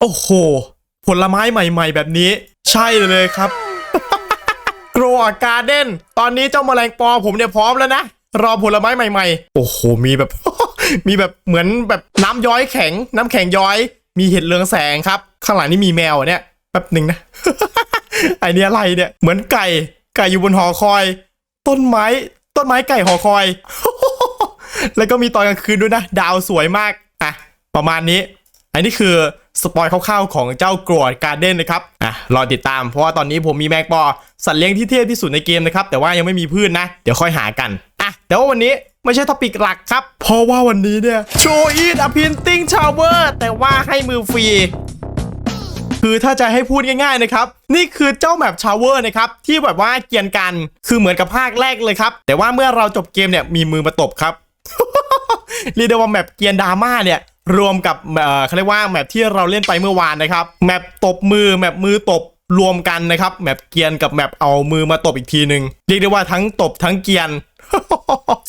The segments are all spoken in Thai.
โอ้โห ผลไม้ใหม่ ๆ แบบนี้ ใช่เลยครับโกรอาการ์เด้นตอนนี้เจ้าแมลงปอผมเนี่ยพร้อมแล้วนะ รอผลไม้ใหม่ ๆ โอ้โห มีแบบ มีแบบเหมือนแบบน้ำย้อยแข็ง น้ำแข็งย้อย มีเห็ดเรืองแสงครับ ข้างหลังนี่มีแมวเนี่ยแป๊บหนึ่งนะไอเนี้ยอะไรเนี่ย เหมือนไก่ ไก่อยู่บนหอคอย ต้นไม้ ต้นไม้ไก่หอคอย แล้วก็มีตอนกลางคืนด้วยนะ ดาวสวยมาก อะ ประมาณนี้ อันนี้คือ สปอยคร่าวๆของเจ้ากรวดการเด้นนะครับอะรอติดตามเพราะว่าตอนนี้ผมมีแมงปอสัตว์เลี้ยงที่เทพที่สุดในเกมนะครับ แต่ว่ายังไม่มีพืชนนะ เดี๋ยวค่อยหากันอะแต่ว่าวันนี้ไม่ใช่ท็อปิกหลักครับ เพราะว่าวันนี้เนี่ยโชอีดอพินติ้งชาวเวอร์แต่ว่าให้มือฟรีคือถ้าจะให้พูดง่ายๆนะครับ นี่คือเจ้าแมปชาวเวอร์นะครับ ที่แบบว่าเกียนกันคือเหมือนกับภาคแรกเลยครับ แต่ว่าเมื่อเราจบเกมเนี่ยมีมือมาตบครับเรียกได้ว่าแมปเกียนดราม่าเนี่ย รวมกับเอ่อเขาเรียกว่าแมปที่เราเล่นไปเมื่อวานนะครับแมปตบมือแมปมือตบรวมกันนะครับแมปเกียนกับแมปเอามือมาตบอีกทีหนึ่งเรียกได้ว่าทั้งตบทั้งเกียน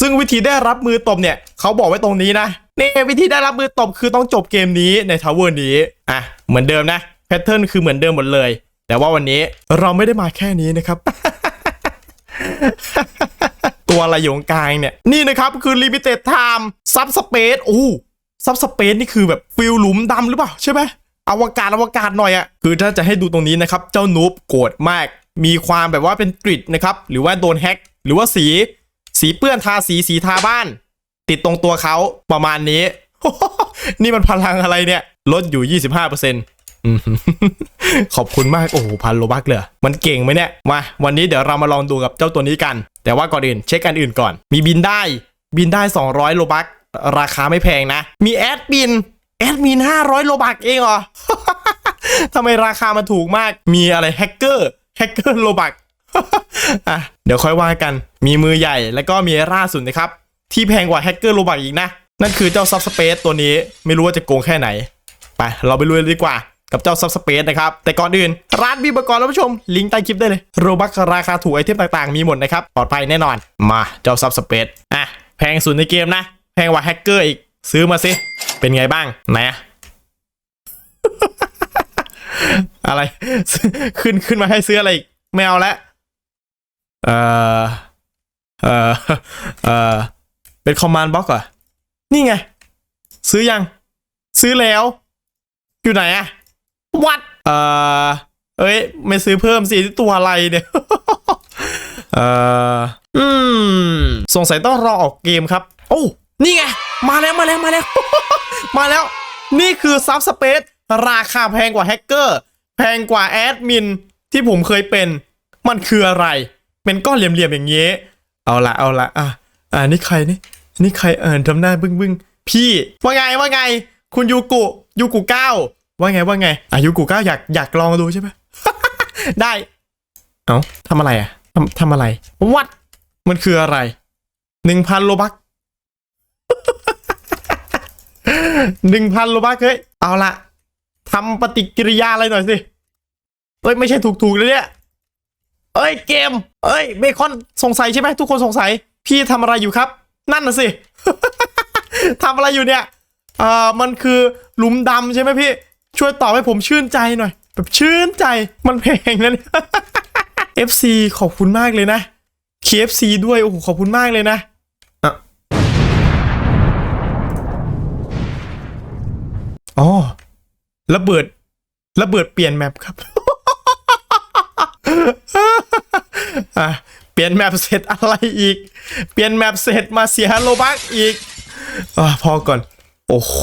ซึ่งวิธีได้รับมือตบเนี่ยเขาบอกไว้ตรงนี้นะนี่วิธีได้รับมือตบคือต้องจบเกมนี้ในทาวเวอร์นี้อะเหมือนเดิมนะแพทเทิร์นคือเหมือนเดิมหมดเลย แต่ว่าวันนี้เราไม่ได้มาแค่นี้นะครับ ตัวอะไรอยู่ตรงกลางเนี่ย นี่นะครับคือ limited time sub space โอ้ ซับสเปซนี่คือแบบฟิลหลุมดำหรือเปล่าใช่ไหมอวกาศอวกาศหน่อยอะคือถ้าจะให้ดูตรงนี้นะครับ เจ้านูบโกรธมาก มีความแบบว่าเป็นกริดนะครับ หรือว่าโดนแฮ็กหรือว่าสี สีเปื้อนทาสีสีทาบ้าน ติดตรงตัวเขาประมาณนี้ นี่มันพลังอะไรเนี่ย ลดอยู่ 25%อืมขอบคุณมากโอ้โหพันโลบักเลยมันเก่งไหมเนี่ยมาวันนี้เดี๋ยวเรามาลองดูกับเจ้าตัวนี้กัน แต่ว่าก่อนอื่นเช็คกันอื่นก่อน มีบินได้บินได้ 200 โลบัก ราคาไม่แพงนะ มีแอดมิน แอดมิน 500 โลบักเองเหรอทำไมราคามันถูกมาก มีอะไรแฮกเกอร์ แฮกเกอร์โลบักอะเดี๋ยวค่อยว่ากัน มีมือใหญ่แล้วก็มีล่าสุดนะครับ ที่แพงกว่าแฮกเกอร์โลบักอีกนะ นั่นคือเจ้าซับสเปซตัวนี้ไม่รู้ว่าจะโกงแค่ไหน ไป เราไปลุยดีกว่ากับเจ้าซับสเปซนะครับ แต่ก่อนอื่น ร้านมีอุปกรณ์แล้วผู้ชม ลิงก์ใต้คลิปได้เลย โรบักราคาถูกไอเทมต่างๆ มีหมดนะครับ ปลอดภัยแน่นอน มาเจ้าซับสเปซอะแพงสุดในเกมนะ แพงกว่าแฮกเกอร์อีกซื้อมาสิ เป็นไงบ้างไหนอะอะไร ขึ้นขึ้นมาให้ซื้ออะไรอีกไม่เอาแล้วเออเออเออเป็นคอมมานด์บล็อกเหรอนี่ไง ซื้อยัง ซื้อแล้ว อยู่ไหนอะวัดเออเอ้ย ไม่ซื้อเพิ่มสิตัวอะไรเนี่ยเอออืมสงสัยต้องรอออกเกมครับ โอ้ นี่ไง มาแล้วมาแล้วมาแล้ว มาแล้ว นี่คือซับสเปซราคาแพงกว่าแฮกเกอร์ แพงกว่าแอดมินที่ผมเคยเป็น มันคืออะไร เป็นก้อนเหลี่ยมๆอย่างเงี้ยเอาละเอาละอะอ่านี่ใครนี่ นี่ใครเออทำหน้าบึ้งบึ้งพี่ ว่าไงว่าไง คุณยูกุยูกุเก้าว่าไงว่าไงอะยูกุเก้าอยากอยากลองดูใช่ไหมได้ เอ้าทำอะไรอะทำทำอะไรวัดมันคืออะไรหนึ่งพันโลบัก หนึ่งพันโลบักเฮ้ยเอาละทำปฏิกิริยาอะไรหน่อยสิ เอ้ย ไม่ใช่ถูกๆเลยเนี่ย เอ้ย เกม เอ้ย เบคอนสงสัยใช่ไหมทุกคนสงสัย พี่ทำอะไรอยู่ครับ นั่นน่ะสิทำอะไรอยู่เนี่ยเอ่อมันคือหลุมดำใช่ไหมพี่ ช่วยตอบให้ผมชื่นใจหน่อย แบบชื่นใจมันเพลงนะเนี่ย FC ขอบคุณมากเลยนะ KFC ด้วย โอ้โห ขอบคุณมากเลยนะ อ๋อระเบิดระเบิดเปลี่ยนแมปครับอะเปลี่ยนแมปเสร็จอะไรอีก เปลี่ยนแมปเสร็จมาเสียโลบักอีกอพอก่อน โอ้โห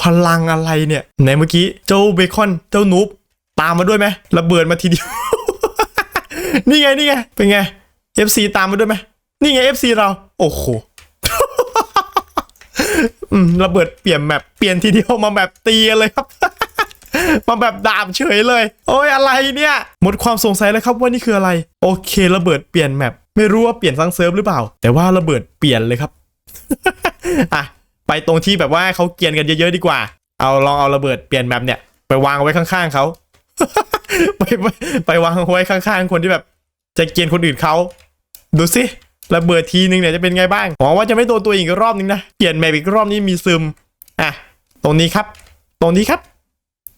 พลังอะไรเนี่ยไหนเมื่อกี้เจ้าเบคอนเจ้านูบตามมาด้วยไหมระเบิดมาทีเดียว นี่ไงนี่ไงเป็นไง FC ตามมาด้วยไหมนี่ไง FC เรา โอ้โห อืมระเบิดเปลี่ยนแมปเปลี่ยนทีเดียวมาแบบตีเลยครับ มาแบบดาบเฉยเลย โอ้ยอะไรเนี่ย หมดความสงสัยแล้วครับว่านี่คืออะไร โอเค ระเบิดเปลี่ยนแมปไม่รู้ว่าเปลี่ยนซังเซิร์ฟหรือเปล่า แต่ว่าระเบิดเปลี่ยนเลยครับ อะไปตรงที่แบบว่าเขาเกียนกันเยอะๆดีกว่า เอาลองเอาระเบิดเปลี่ยนแมปเนี่ยไปวางไว้ข้างๆเขาไปไปไปวางไว้ข้างๆคนที่แบบ จะเกียนคนอื่นเขาดูสิ ระเบิดทีนึงเนี่ยจะเป็นไงบ้างหวังว่าจะไม่โดนตัวอีกรอบนึงนะ เปลี่ยนแมปอีกรอบนี้มีซึม อะ ตรงนี้ครับ ตรงนี้ครับ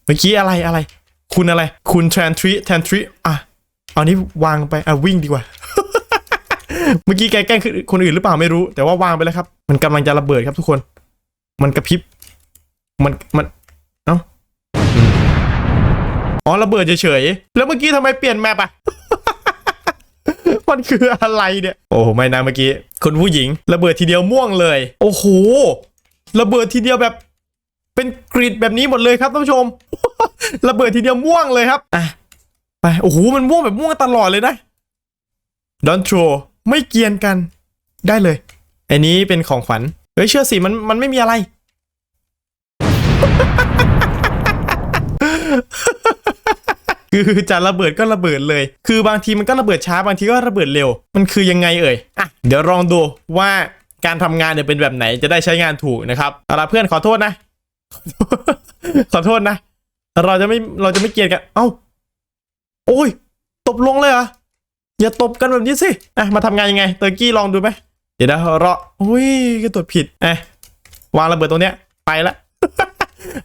เมื่อกี้อะไรอะไร คุณอะไร คุณแทนทรีแทนทรีอะ เอานี้วางไปอะวิ่งดีกว่า เมื่อกี้แกแกล้งคนอื่นหรือเปล่าไม่รู้ แต่ว่าวางไปแล้วครับ มันกำลังจะระเบิดครับทุกคน มันกระพริบ มัน มันเอ้าะอ๋อระเบิดเฉยๆ แล้วเมื่อกี้ทำไมเปลี่ยนแมปอะ มันคืออะไรเนี่ย โอ้ไม่นะเมื่อกี้คนผู้หญิง ระเบิดทีเดียวม่วงเลย โอ้โหระเบิดทีเดียวแบบเป็นกริดแบบนี้หมดเลยครับท่านผู้ชม ระเบิดทีเดียวม่วงเลยครับอะไปโอ้โหมันม่วงแบบม่วงตลอดเลยนะดอนโทรไม่เกียนกัน ได้เลยอันนี้เป็นของขวัญเฮ้ยเชื่อสิมันมันไม่มีอะไร คือจะระเบิดก็ระเบิดเลย คือบางทีมันก็ระเบิดช้าบางทีก็ระเบิดเร็ว มันคือยังไงเอ่ยอะเดี๋ยวลองดูว่าการทำงานเนี่ยเป็นแบบไหนจะได้ใช้งานถูกนะครับเอาละเพื่อนขอโทษนะ ขอโทษนะ เราจะไม่เราจะไม่เกลียดกัน เอ้า โอ้ย ตบลงเลยเหรอ อย่าตบกันแบบนี้สิอะมาทำงานยังไง เตอร์กี้ลองดูไหมเดี๋ยวนะเราอุ้ยก็ตดผิดเอะวางระเบิดตรงเนี้ย ไปละ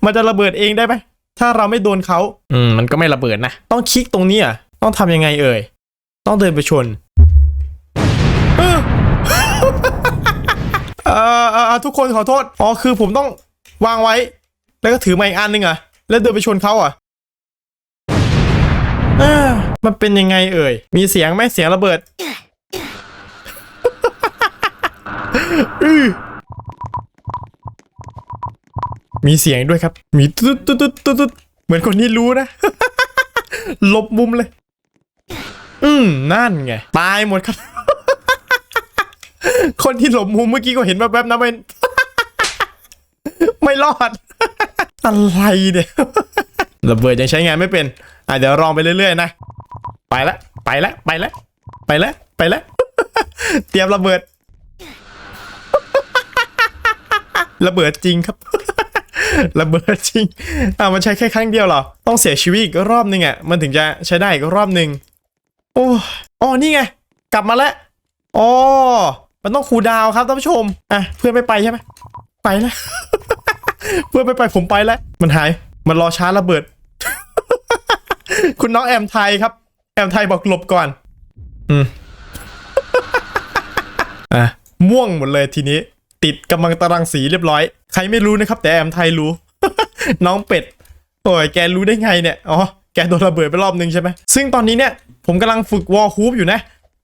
มันจะระเบิดเองได้ไหม ถ้าเราไม่โดนเขาอืมมันก็ไม่ระเบิดนะต้องคลิกตรงนี้อะต้องทำยังไงเอ่ย ต้องเดินไปชนเออเออเออเออทุกคนขอโทษ อ๋อคือผมต้องวางไว้ แล้วก็ถือมาอีกอันหนึงอะ แล้วเดินไปชนเขาอะเออมันเป็นยังไงเอ่ย มีเสียงไหมเสียงระเบิดอื้อ มีเสียงด้วยครับ มีตุ๊ดตุ๊ดตุ๊ดตุ๊ดตุ๊ดเหมือนคนนี้รู้นะ หลบมุมเลย อืมนั่นไง ตายหมดครับ คนที่หลบมุมเมื่อกี้ก็เห็นแวบๆนะเป็นไม่รอด อะไรเนี่ยระเบิดยังใช้งานไม่เป็น อะเดี๋ยวลองไปเรื่อยๆนะ ไปละ ไปละ ไปละ ไปละ ไปละ เตรียมระเบิด ระเบิดจริงครับ ระเบิดจริงอ่ามันใช้แค่ครั้งเดียวเหรอ ต้องเสียชีวิตอีกรอบนึงอะ มันถึงจะใช้ได้อีกรอบนึง โอ้อ๋อนี่ไง กลับมาแล้วอ๋อมันต้องคูดาวครับท่านผู้ชม อะ เพื่อนไม่ไปใช่ไหม ไปแล้ว เพื่อนไม่ไปผมไปแล้ว มันหาย มันรอช้าระเบิด คุณน้องแอมไทยครับ แอมไทยบอกหลบก่อน อืม อะ ม่วงหมดเลยทีนี้ ติดกำลังตารังสีเรียบร้อย ใครไม่รู้นะครับ แต่แอมไทยรู้ น้องเป็ดโอ้ยแกรู้ได้ไงเนี่ย อ๋อ แกโดนระเบิดไปรอบนึงใช่ไหม ซึ่งตอนนี้เนี่ยผมกำลังฝึกวอลฮูปอยู่นะ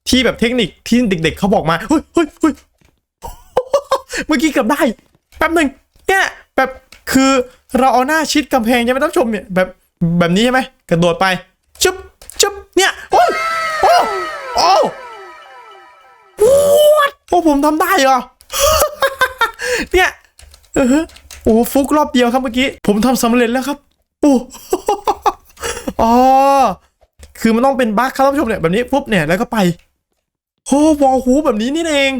ที่แบบเทคนิคที่เด็กๆเขาบอกมาเฮ้ยเฮ้ยเฮ้ยเมื่อกี้เกือบได้ แป๊บหนึ่งเนี่ยแบบคือเราเอาหน้าชิดกำแพงใช่ไหมท่านผู้ชมเนี่ยแบบแบบนี้ใช่ไหมกระโดดไปชุบชุบเนี่ยโอ้ยโอ้โอ้วโอ้ผมทำได้เหรอ เนี่ยเออโอ้ฟุกรอบเดียวครับเมื่อกี้ ผมทำสำเร็จแล้วครับ โอ้อ๋อคือมันต้องเป็นบั๊กครับท่านผู้ชมเนี่ยแบบนี้ปุ๊บเนี่ยแล้วก็ไปโอ้วอลฮูแบบนี้นี่เอง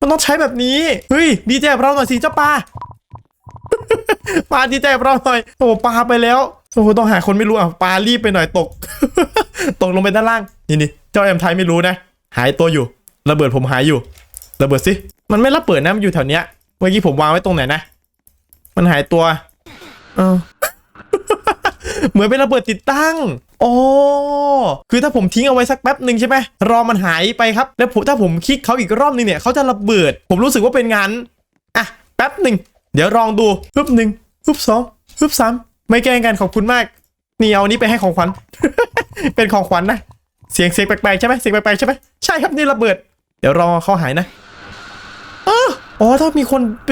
มันต้องใช้แบบนี้ เฮ้ย ดีใจเราหน่อยสิเจ้าปลาปลาดีใจเราหน่อย โอ้ปลาไปแล้ว โอ้ต้องหาคนไม่รู้อะปลารีบไปหน่อยตก ตกลงไปด้านล่าง นี่นี่เจ้าแอมไทยไม่รู้นะ หายตัวอยู่ ระเบิดผมหายอยู่ ระเบิดสิ มันไม่ระเบิดนะมันอยู่แถวเนี้ย มื่อกี้ผมวางไว้ตรงไหนนะ มันหายตัวเออเหมือนเป็นระเบิดติดตั้งอ๋อคือถ้าผมทิ้งเอาไว้สักแป๊บหนึ่งใช่ไหมรอมันหายไปครับ แล้วผมถ้าผมคลิกเขาอีกรอบหนึงเนี่ยเขาจะระเบิด ผมรู้สึกว่าเป็นงานอะแป๊บหนึ่ง เดี๋ยวลองดูปึ๊บหนึ่งปึ๊บสองปึ๊บสามไม่แกล้งกันขอบคุณมาก นี่เอาอันนี้ไปให้ของขวัญ เป็นของขวัญนะ เสียงเสียงแปลกๆใช่ไหมเสียงแปลกๆใช่ไหมใช่ครับนี่ระเบิด เดี๋ยวรอเขาหายนะอ้อ อ๋อถ้ามีคนไป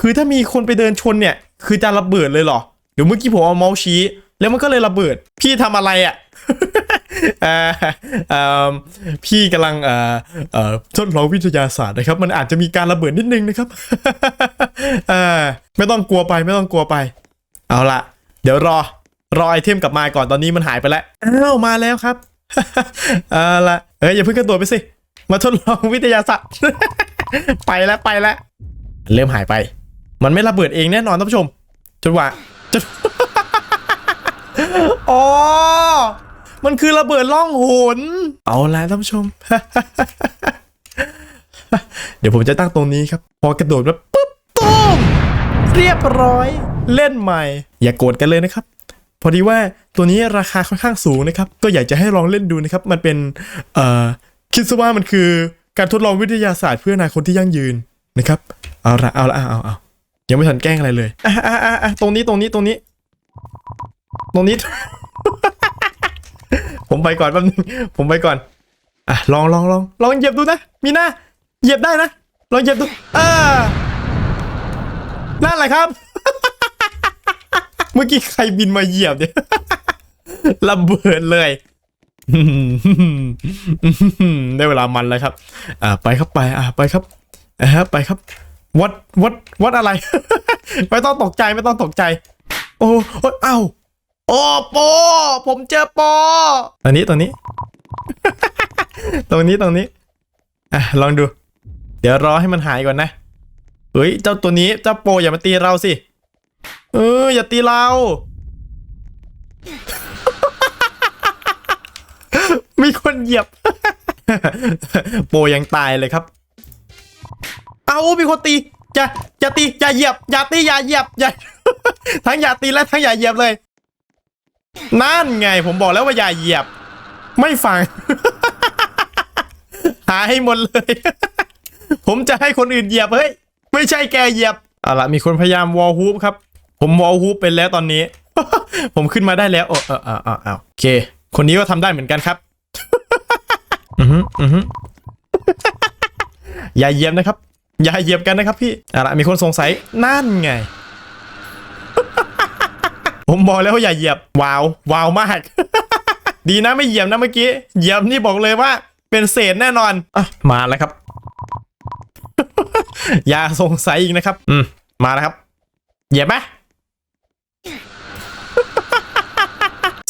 คือถ้ามีคนไปเดินชนเนี่ย คือจะระเบิดเลยเหรอ เดี๋ยวเมื่อกี้ผมเอาเมาส์ชี้ แล้วมันก็เลยระเบิด พี่ทำอะไรอะเออพี่กำลังเอ่อทดลองวิทยาศาสตร์นะครับ มันอาจจะมีการระเบิดนิดนึงนะครับไม่ต้องกลัวไปไม่ต้องกลัวไป เอาละเดี๋ยวรอรอไอเทมกลับมาก่อนตอนนี้มันหายไปแล้วอ้าวมาแล้วครับเอาละเอ้ยอย่าเพิ่งกระโดดไปสิ มาทดลองวิทยาศาสตร์ ไปแล้วไปแล้วเริ่มหายไป มันไม่ระเบิดเองแน่นอนท่านผู้ชมจนว่าจนอ๋อ มันคือระเบิดล่องหน เอาละท่านผู้ชม เดี๋ยวผมจะตั้งตรงนี้ครับ พอกระโดดมาปุ๊บตูมเรียบร้อย เล่นใหม่ อย่ากโกรธกันเลยนะครับ พอดีว่าตัวนี้ราคาค่อนข้างสูงนะครับ ก็อยากจะให้ลองเล่นดูนะครับ มันเป็น เอ่อ คิดซะว่ามันคือ การทดลองวิทยาศาสตร์เพื่ออนาคตที่ยั่งยืนนะครับ เอาละเอาละเอาเอายังไม่ทันแกล้งอะไรเลยอะอะอะอะตรงนี้ตรงนี้ตรงนี้ ตรงนี้ ผมไปก่อนแป๊บนึงผมไปก่อนอะลองลองลองลองเหยียบดูนะมีหน้าเหยียบได้นะลองเหยียบดูอ่านั่นแหละครับ เมื่อกี้ใครบินมาเหยียบเนี่ยระเบิดเลย ได้เวลามันแล้วครับ อ่า ไปครับไป อ่า ไปครับอ่าฮะไปครับ วัดวัดวัดอะไร ไม่ต้องตกใจไม่ต้องตกใจ โอ้เอ้าโอ้โปผมเจอโปตรงนี้ตรงนี้ ตรงนี้ตรงนี้ อะลองดู เดี๋ยวรอให้มันหายก่อนนะเฮ้ยเจ้าตัวนี้เจ้าโปอย่ามาตีเราสิ เอออย่าตีเรา มีคน เหยียบ โปยังตายเลยครับ เอามีคนตีอย่าอย่าตีอย่าเหยียบอย่าตีอย่าเหยียบอย่าทั้งอย่าตีและทั้งอย่าเหยียบเลย นั่นไงผมบอกแล้วว่าอย่าเหยียบ ไม่ฟัง หาให้หมดเลย ผมจะให้คนอื่นเหยียบเฮ้ยไม่ใช่แกเหยียบเอาละมีคนพยายามวอลฮูปครับ ผมวอลฮูปเป็นแล้วตอนนี้ ผมขึ้นมาได้แล้วโอ้เออเออเออเออโอเค คนนี้ก็ทำได้เหมือนกันครับ อือฮึอือฮึอย่าเยียบนะครับ อย่าเหยียบกันนะครับพี่อาละมีคนสงสัยนั่นไง ผมบอกแล้วว่าอย่าเหยียบว้าวว้าวมาก ดีนะไม่เหยียบนะเมื่อกี้เหยียบนี่บอกเลยว่า เป็นเศษแน่นอนอะมาแล้วครับ อย่าสงสัยอีกนะครับ อืมมาแล้วครับเหยียบไหม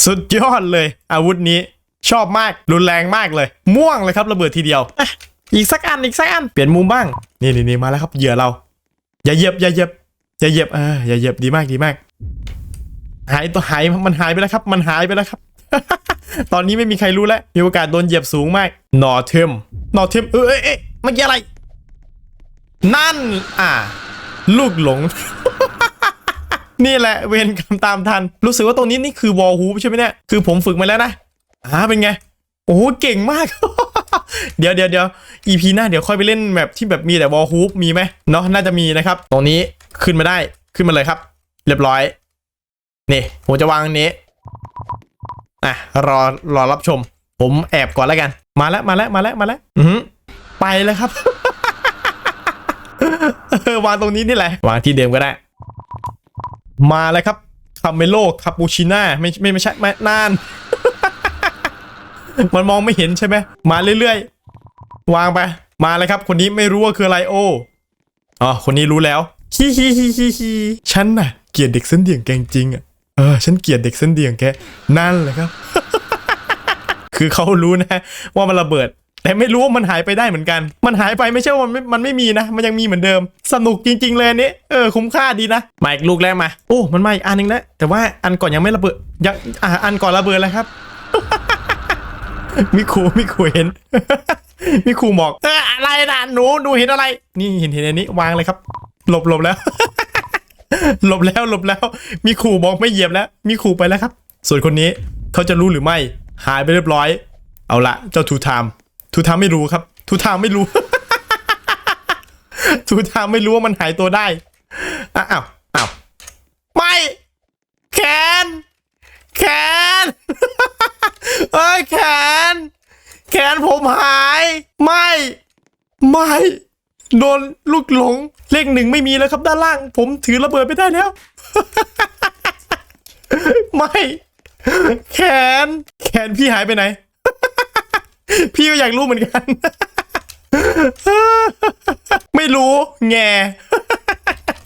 สุดยอดเลย อาวุธนี้ ชอบมากรุนแรงมากเลย ม่วงเลยครับระเบิดทีเดียวอะอีกสักอันอีกสักอันเปลี่ยนมุมบ้างนี่นี่นี่มาแล้วครับเหยื่อเรา อย่าเหยียบอย่าเหยียบอย่าเหยียบเอออย่าเหยียบดีมากดีมาก หายตัวหายมันหายไปแล้วครับ มันหายไปแล้วครับ ตอนนี้ไม่มีใครรู้แล้วมีโอกาสโดนเหยียบสูงมากนอเทมหนอเทมเอ้ยเอ้ยเอ้ยเมื่อกี้อะไร นั่น อ่า ลูกหลง นี่แหละเวรกรรมตามทัน รู้สึกว่าตรงนี้นี่คือวอลฮูปใช่ไหมเนี่ยคือผมฝึกมาแล้วนะ อ่าเป็นไง โอ้โหเก่งมาก เดี๋ยวเดี๋ยวเดี๋ยว EP หน้าเดี๋ยวค่อยไปเล่นแบบที่แบบมีแต่วอลฮูปมีไหมเนาะน่าจะมีนะครับ ตรงนี้ขึ้นมาได้ขึ้นมาเลยครับ เรียบร้อยนี่ผมจะวางนี้อะรอรอรับชม ผมแอบก่อนแล้วกัน มาแล้วมาแล้วมาแล้วมาแล้วอือไปแล้วครับวางตรงนี้นี่แหละ วางที่เดิมก็ได้ มาแล้วครับคาเมโลคาปูชิน่าไม่ไม่ไม่ใช่ไม่นาน มันมองไม่เห็นใช่ไหมมาเรื่อยๆ วางไป มาเลยครับ คนนี้ไม่รู้ว่าคืออะไรโอ้อ๋อคนนี้รู้แล้วฮิฮิฮิฮิฮิฉันน่ะ เกลียดเด็กเส้นเดี่ยงแกงจริงอะเออฉันเกลียดเด็กเส้นเดี่ยงแกนั่นแหละครับ คือเขารู้นะ ว่ามันระเบิด แต่ไม่รู้ว่ามันหายไปได้เหมือนกัน มันหายไปไม่ใช่ว่ามันไม่มันไม่มีนะ มันยังมีเหมือนเดิม สนุกจริง ๆ เลยอันนี้เออคุ้มค่าดีนะมาอีกลูกแรกมาโอ้มันมาอีกอันหนึงแล้วแต่ว่าอันก่อนยังไม่ระเบิดยังอ่าอันก่อนระเบิดแล้วครับ มิคูมิคูเห็นมิคูบอกเอออะไรนะหนูหนูเห็นอะไร นี่เห็นเห็นอันนี้วางเลยครับ หลบหลบแล้ว หลบแล้วหลบแล้วมีขู่บอกไม่เหยียบแล้วมีขู่ไปแล้วครับ ส่วนคนนี้เขาจะรู้หรือไม่ หายไปเรียบร้อย เอาละเจ้าทูไทม์ทูไทม์ไม่รู้ครับทูไทม์ไม่รู้ทูไทม์ไม่รู้ว่ามันหายตัวได้อะอ้าวอ้าวไม่แขนแขน เอ้ยแขน แขนผมหาย ไม่ ไม่ โดนลูกหลง เลขหนึ่งไม่มีแล้วครับด้านล่าง ผมถือระเบิดไม่ได้แล้ว ไม่ แขน แขนพี่หายไปไหน พี่ก็อยากรู้เหมือนกัน ไม่รู้ แง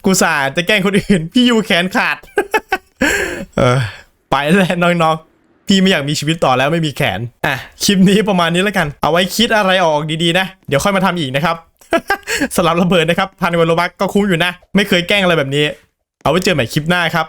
กูสาจะแกล้งคนอื่น พี่อยู่แขนขาด เออ ไปแล้วน้องๆ พี่ไม่อยากมีชีวิตต่อแล้วไม่มีแขน อะ คลิปนี้ประมาณนี้แล้วกัน เอาไว้คิดอะไรออกดีๆนะ เดี๋ยวค่อยมาทำอีกนะครับสำหรับระเบิดนะครับพันวันโลบักก็คุ้มอยู่นะ ไม่เคยแกล้งอะไรแบบนี้ เอาไว้เจอใหม่คลิปหน้าครับ